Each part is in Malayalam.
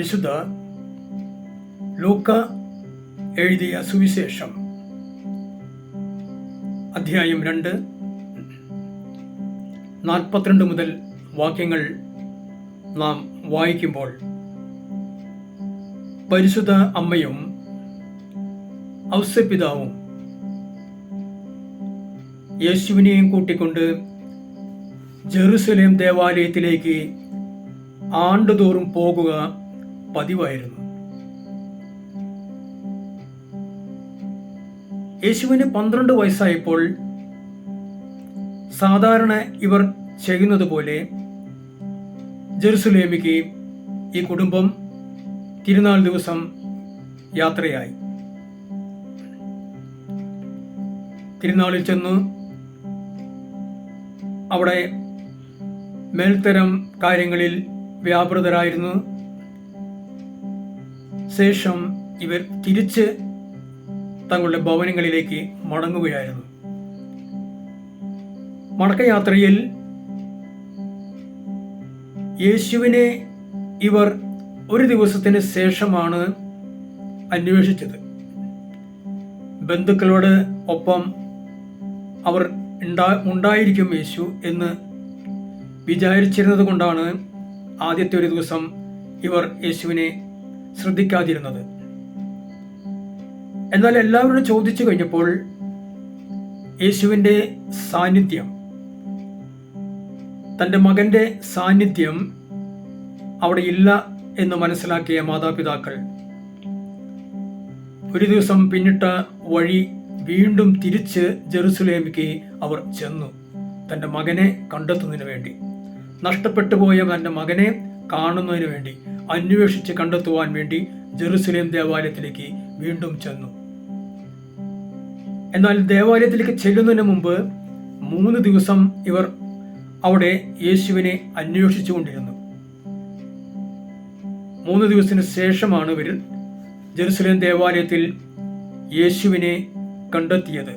വിശുദ്ധ ലൂക്ക എഴുതിയ സുവിശേഷം അധ്യായം രണ്ട് നാൽപ്പത്തിരണ്ട് മുതൽ വാക്യങ്ങൾ നാം വായിക്കുമ്പോൾ പരിശുദ്ധ അമ്മയും ഔസ്യപിതാവും യേശുവിനെയും കൂട്ടിക്കൊണ്ട് ജെറുസലേം ദേവാലയത്തിലേക്ക് ആണ്ടുതോറും പോകുക പതിവായിരുന്നു. യേശുവിന് പന്ത്രണ്ട് വയസ്സായപ്പോൾ സാധാരണ ഇവർ ചെയ്യുന്നത് പോലെ ജെറുസലേമിക്ക് ഈ കുടുംബം തിരുനാൾ ദിവസം യാത്രയായി. തിരുനാളിൽ ചെന്ന് അവിടെ മേൽത്തരം കാര്യങ്ങളിൽ വ്യാപൃതരായിരുന്നു. ശേഷം ഇവർ തിരിച്ച് തങ്ങളുടെ ഭവനങ്ങളിലേക്ക് മടങ്ങുകയായിരുന്നു. മടക്കയാത്രയിൽ യേശുവിനെ ഇവർ ഒരു ദിവസത്തിന് ശേഷമാണ് അന്വേഷിച്ചത്. ബന്ധുക്കളോട് ഒപ്പം അവർ ഉണ്ടാ ഉണ്ടായിരിക്കും യേശു എന്ന് വിചാരിച്ചിരുന്നത് കൊണ്ടാണ് ആദ്യത്തെ ഒരു ദിവസം ഇവർ യേശുവിനെ ശ്രദ്ധിക്കാതിരുന്നത്. എന്നാൽ എല്ലാവരോടും ചോദിച്ചു കഴിഞ്ഞപ്പോൾ യേശുവിന്റെ സാന്നിധ്യം തന്റെ മകന്റെ സാന്നിധ്യം അവിടെ ഇല്ല എന്ന് മനസ്സിലാക്കിയ മാതാപിതാക്കൾ ഒരു ദിവസം പിന്നിട്ട വഴി വീണ്ടും തിരിച്ച് ജെറുസലേമിക്ക് അവർ ചെന്നു തന്റെ മകനെ കണ്ടെത്തുന്നതിന് വേണ്ടി. നഷ്ടപ്പെട്ടു പോയ തന്റെ മകനെ കാണുന്നതിന് വേണ്ടി. അന്വേഷിച്ച് കണ്ടെത്തുവാൻ വേണ്ടി ജെറുസലേം ദേവാലയത്തിലേക്ക് വീണ്ടും ചെന്നു. എന്നാൽ ദേവാലയത്തിലേക്ക് ചെല്ലുന്നതിന് മുമ്പ് മൂന്ന് ദിവസം ഇവർ അവിടെ യേശുവിനെ അന്വേഷിച്ചുകൊണ്ടിരുന്നു മൂന്ന് ദിവസത്തിന് ശേഷമാണ് ഇവർ ജെറുസലേം ദേവാലയത്തിൽ യേശുവിനെ കണ്ടെത്തിയത്.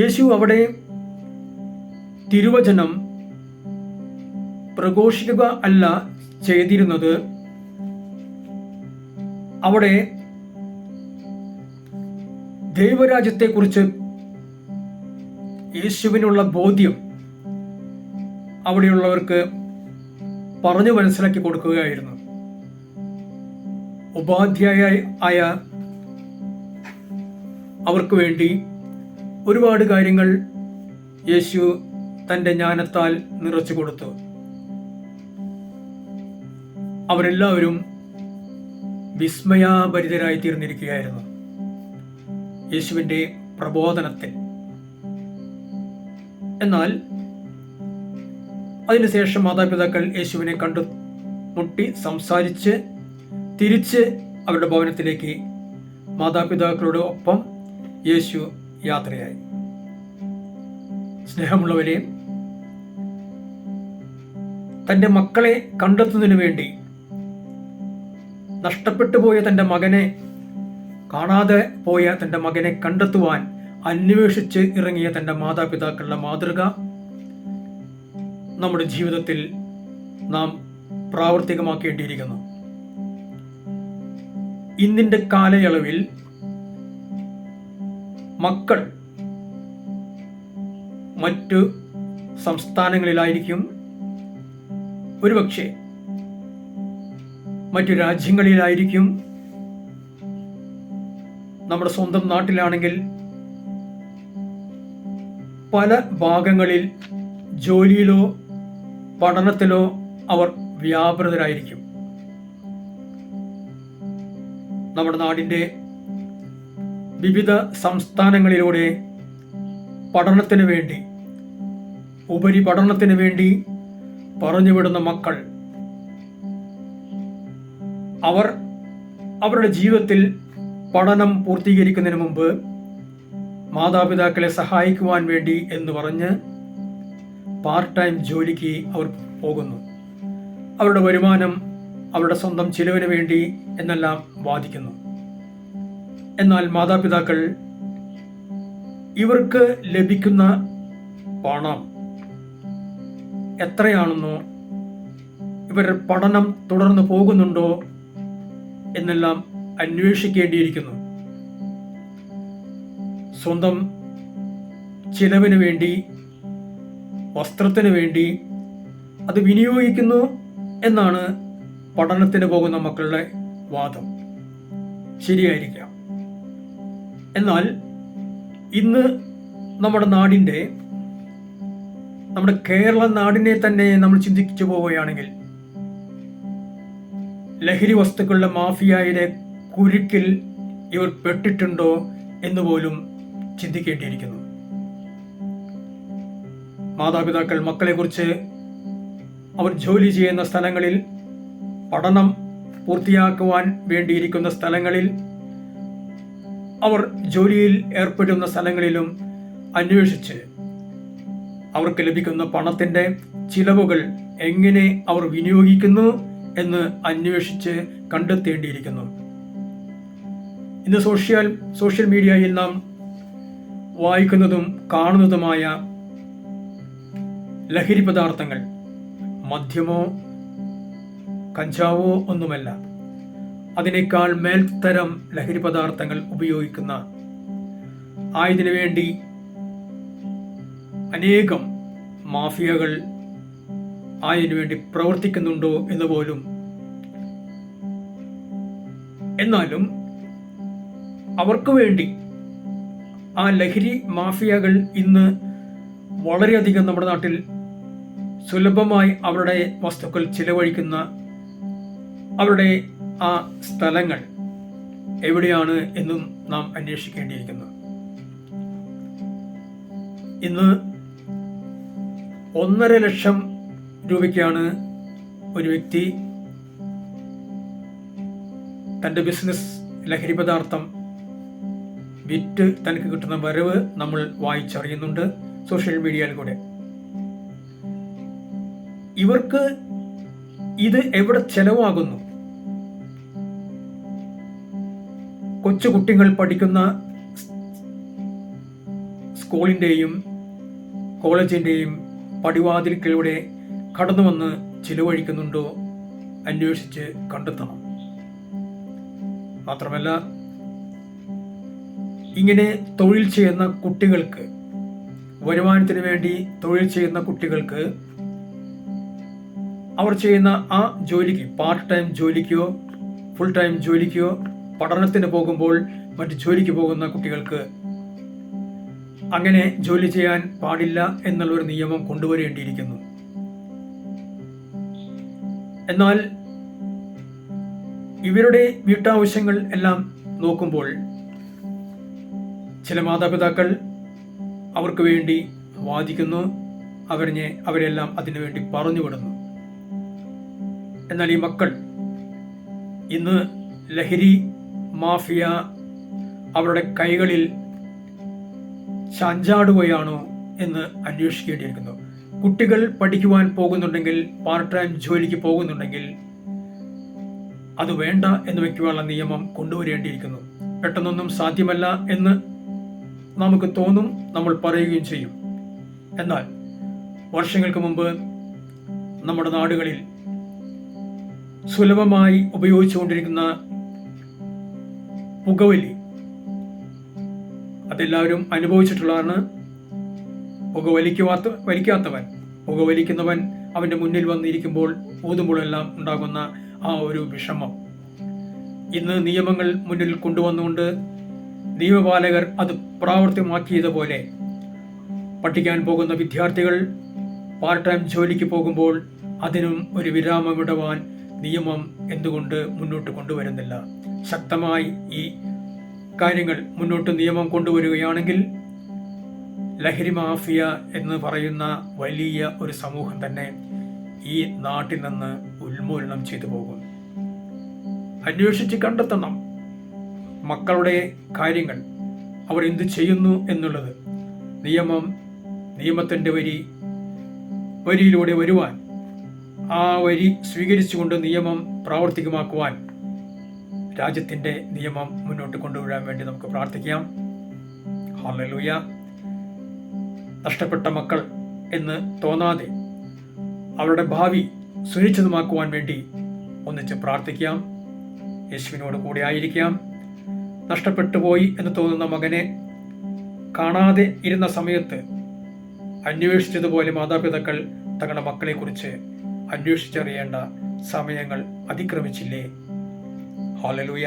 യേശു അവിടെ തിരുവചനം പ്രഘോഷിക്കുക അല്ല ചെയ്തിരുന്നത്. അവിടെ ദൈവരാജ്യത്തെക്കുറിച്ച് യേശുവിനുള്ള ബോധ്യം അവിടെയുള്ളവർക്ക് പറഞ്ഞു മനസ്സിലാക്കി കൊടുക്കുകയായിരുന്നു. ഉപാധ്യായ ആയ അവർക്ക് വേണ്ടി ഒരുപാട് കാര്യങ്ങൾ യേശു തന്റെ ജ്ഞാനത്താൽ നിറച്ചു കൊടുത്തു. അവരെല്ലാവരും വിസ്മയാഭരിതരായി തീർന്നിരിക്കുകയായിരുന്നു യേശുവിന്റെ പ്രബോധനത്തിൽ. എന്നാൽ അതിനുശേഷം മാതാപിതാക്കൾ യേശുവിനെ കണ്ടു മുട്ടി സംസാരിച്ച് തിരിച്ച് അവരുടെ ഭവനത്തിലേക്ക് മാതാപിതാക്കളുടെ ഒപ്പം യേശു യാത്രയായി. സ്നേഹമുള്ളവരെ തന്റെ മക്കളെ കണ്ടെത്തുന്നതിന് വേണ്ടി നഷ്ടപ്പെട്ടു പോയ തന്റെ മകനെ കാണാതെ പോയ തന്റെ മകനെ കണ്ടെത്തുവാൻ അന്വേഷിച്ച് ഇറങ്ങിയ തന്റെ മാതാപിതാക്കളുടെ മാതൃക. നമ്മുടെ ജീവിതത്തിൽ നാം പ്രാവർത്തികമാക്കേണ്ടിയിരിക്കുന്നു. ഇന്നിന്റെ കാലയളവിൽ മക്കൾ മറ്റു സംസ്ഥാനങ്ങളിലായിരിക്കും ഒരുപക്ഷെ മറ്റു രാജ്യങ്ങളിലായിരിക്കും നമ്മുടെ സ്വന്തം നാട്ടിലാണെങ്കിൽ പല ഭാഗങ്ങളിൽ ജോലിയിലോ പഠനത്തിലോ അവർ വ്യാപൃതരായിരിക്കും. നമ്മുടെ നാടിന്റെ വിവിധ സംസ്ഥാനങ്ങളിലൂടെ പഠനത്തിന് വേണ്ടി ഉപരിപഠനത്തിന് വേണ്ടി പറഞ്ഞുവിടുന്ന മക്കൾ അവർ അവരുടെ ജീവിതത്തിൽ പഠനം പൂർത്തീകരിക്കുന്നതിന് മുമ്പ് മാതാപിതാക്കളെ സഹായിക്കുവാൻ വേണ്ടി എന്ന് പറഞ്ഞ് പാർട്ട് ടൈം ജോലിക്ക് അവർ പോകുന്നു. അവരുടെ വരുമാനം അവരുടെ സ്വന്തം ചിലവിന് വേണ്ടി എന്നെല്ലാം വാദിക്കുന്നു എന്നാൽ മാതാപിതാക്കൾ ഇവർക്ക് ലഭിക്കുന്ന പണം എത്രയാണെന്നോ ഇവർ പഠനം തുടർന്ന് പോകുന്നുണ്ടോ എന്നെല്ലാം അന്വേഷിക്കേണ്ടിയിരിക്കുന്നു. സ്വന്തം ചിലവിന് വേണ്ടി വസ്ത്രത്തിന് വേണ്ടി അത് വിനിയോഗിക്കുന്നു എന്നാണ് പഠനത്തിന് പോകുന്ന മക്കളുടെ വാദം. ശരിയായിരിക്കാം. എന്നാൽ ഇന്ന് നമ്മുടെ നാടിന്റെ നമ്മുടെ കേരള നാടിനെ തന്നെ നമ്മൾ ചിന്തിച്ചു പോവുകയാണെങ്കിൽ ലഹരി വസ്തുക്കളുടെ മാഫിയയുടെ കുരുക്കിൽ ഇവർ പെട്ടിട്ടുണ്ടോ എന്ന് പോലും ചിന്തിക്കേണ്ടിയിരിക്കുന്നു. മാതാപിതാക്കൾ മക്കളെക്കുറിച്ച് അവർ ജോലി ചെയ്യുന്ന സ്ഥലങ്ങളിൽ പഠനം പൂർത്തിയാക്കുവാൻ വേണ്ടിയിരിക്കുന്ന സ്ഥലങ്ങളിൽ അവർ ജോലിയിൽ ഏർപ്പെടുന്ന സ്ഥലങ്ങളിലും അന്വേഷിച്ച് അവർക്ക് ലഭിക്കുന്ന പണത്തിന്റെ ചിലവുകൾ എങ്ങനെ അവർ വിനിയോഗിക്കുന്നു എന്ന് അന്വേഷിച്ച് കണ്ടെത്തേണ്ടിയിരിക്കുന്നു. ഇന്ന് സോഷ്യൽ സോഷ്യൽ മീഡിയയിൽ നാം വായിക്കുന്നതും കാണുന്നതുമായ ലഹരി പദാർത്ഥങ്ങൾ മദ്യമോ കഞ്ചാവോ ഒന്നുമല്ല. അതിനേക്കാൾ മേൽത്തരം ലഹരി പദാർത്ഥങ്ങൾ ഉപയോഗിക്കുന്ന ആയതിനു വേണ്ടി അനേകം മാഫിയകൾ ആയതിനു വേണ്ടി പ്രവർത്തിക്കുന്നുണ്ടോ എന്ന് പോലും. എന്നാലും അവർക്ക് വേണ്ടി ആ ലഹരി മാഫിയകൾ ഇന്ന് വളരെയധികം നമ്മുടെ നാട്ടിൽ സുലഭമായി അവരുടെ വസ്തുക്കൾ ചിലവഴിക്കുന്ന അവരുടെ ആ സ്ഥലങ്ങൾ എവിടെയാണ് എന്നും നാം അന്വേഷിക്കേണ്ടിയിരിക്കുന്നു. ഇന്ന് ഒന്നര ലക്ഷം രൂപയ്ക്കാണ് ഒരു വ്യക്തി തന്റെ ബിസിനസ് ലഹരി പദാർത്ഥം വിറ്റ് തനിക്ക് കിട്ടുന്ന വരവ് നമ്മൾ വായിച്ചറിയുന്നുണ്ട് സോഷ്യൽ മീഡിയയിൽ കൂടെ. ഇവർക്ക് ഇത് എവിടെ ചെലവാകുന്നു? കൊച്ചു കുട്ടികൾ പഠിക്കുന്ന സ്കൂളിന്റെയും കോളേജിന്റെയും പടിവാതിൽക്കിലൂടെ കടന്നു വന്ന് ചിലവഴിക്കുന്നുണ്ടോ അന്വേഷിച്ച് കണ്ടെത്തണം. മാത്രമല്ല ഇങ്ങനെ തൊഴിൽ ചെയ്യുന്ന കുട്ടികൾക്ക് വരുമാനത്തിന് വേണ്ടി തൊഴിൽ ചെയ്യുന്ന കുട്ടികൾക്ക് അവർ ചെയ്യുന്ന ആ ജോലിക്ക് പാർട്ട് ടൈം ജോലിക്കോ ഫുൾ ടൈം ജോലിക്കോ പഠനത്തിന് പോകുമ്പോൾ മറ്റ് ജോലിക്ക് പോകുന്ന കുട്ടികൾക്ക് അങ്ങനെ ജോലി ചെയ്യാൻ പാടില്ല എന്നുള്ളൊരു നിയമം കൊണ്ടുവരേണ്ടിയിരിക്കുന്നു. എന്നാൽ ഇവരുടെ വീട്ടാവശ്യങ്ങൾ എല്ലാം നോക്കുമ്പോൾ ചില മാതാപിതാക്കൾ അവർക്ക് വേണ്ടി വാദിക്കുന്നു അവരിനെ അവരെല്ലാം അതിനുവേണ്ടി പറഞ്ഞുവിടുന്നു. എന്നാൽ ഈ മക്കൾ ഇന്ന് ലഹരി മാഫിയ അവരുടെ കൈകളിൽ ചാഞ്ചാടുകയാണോ എന്ന് അന്വേഷിക്കേണ്ടിയിരിക്കുന്നു. കുട്ടികൾ പഠിക്കുവാൻ പോകുന്നുണ്ടെങ്കിൽ പാർട്ട് ടൈം ജോലിക്ക് പോകുന്നുണ്ടെങ്കിൽ അത് വേണ്ട എന്ന് വെക്കുവാനുള്ള നിയമം കൊണ്ടുവരേണ്ടിയിരിക്കുന്നു. പെട്ടെന്നൊന്നും സാധ്യമല്ല എന്ന് നമുക്ക് തോന്നും നമ്മൾ പറയുകയും ചെയ്യും. എന്നാൽ വർഷങ്ങൾക്ക് മുമ്പ് നമ്മുടെ നാടുകളിൽ സുലഭമായി ഉപയോഗിച്ചുകൊണ്ടിരിക്കുന്ന പുകവലി അതെല്ലാവരും അനുഭവിച്ചിട്ടുള്ളതാണ്. പുക വലിക്കുവാത്ത വലിക്കാത്തവൻ. പുക അവന്റെ മുന്നിൽ വന്നിരിക്കുമ്പോൾ ഊതുമ്പോഴെല്ലാം ഉണ്ടാകുന്ന ആ ഒരു വിഷമം. ഇന്ന് നിയമങ്ങൾ മുന്നിൽ കൊണ്ടുവന്നുകൊണ്ട് നിയമപാലകർ അത് പ്രാവർത്തികമാക്കിയതുപോലെ പഠിക്കാൻ പോകുന്ന വിദ്യാർത്ഥികൾ പാർട്ട് ടൈം ജോലിക്ക് പോകുമ്പോൾ അതിനും ഒരു വിരാമമിടുവാൻ നിയമം എന്തുകൊണ്ട് മുന്നോട്ട് കൊണ്ടുവരുന്നില്ല? ശക്തമായി ഈ കാര്യങ്ങൾ മുന്നോട്ട് നിയമം കൊണ്ടുവരികയാണെങ്കിൽ ലഹരി മാഫിയ എന്ന് പറയുന്ന വലിയ ഒരു സമൂഹം തന്നെ ഈ നാട്ടിൽ നിന്ന് ഉന്മൂലനം ചെയ്തു പോകും. അന്വേഷിച്ച് കണ്ടെത്തണം മക്കളുടെ കാര്യങ്ങൾ. അവർ എന്ത് ചെയ്യുന്നു എന്നുള്ളത്. നിയമം നിയമത്തിന്റെ വരി വരിയിലൂടെ വരുവാൻ. ആ വരി സ്വീകരിച്ചുകൊണ്ട് നിയമം പ്രാവർത്തികമാക്കുവാൻ രാജ്യത്തിന്റെ നിയമം മുന്നോട്ട് കൊണ്ടുവരാൻ വേണ്ടി നമുക്ക് പ്രാർത്ഥിക്കാം. ഹല്ലേലൂയ. നഷ്ടപ്പെട്ട മക്കൾ എന്ന് തോന്നാതെ അവരുടെ ഭാവി സുരക്ഷിതമാക്കുവാൻ വേണ്ടി ഒന്നിച്ച് പ്രാർത്ഥിക്കാം. യേശുവിനോട് കൂടെ ആയിരിക്കാം. നഷ്ടപ്പെട്ടു പോയി എന്ന് തോന്നുന്ന മകനെ കാണാതെ ഇരുന്ന സമയത്ത് അന്വേഷിച്ചതുപോലെ മാതാപിതാക്കൾ തങ്ങളുടെ മക്കളെക്കുറിച്ച് അന്വേഷിച്ചറിയേണ്ട സമയങ്ങൾ അതിക്രമിച്ചില്ലേ? ഹാലലൂയ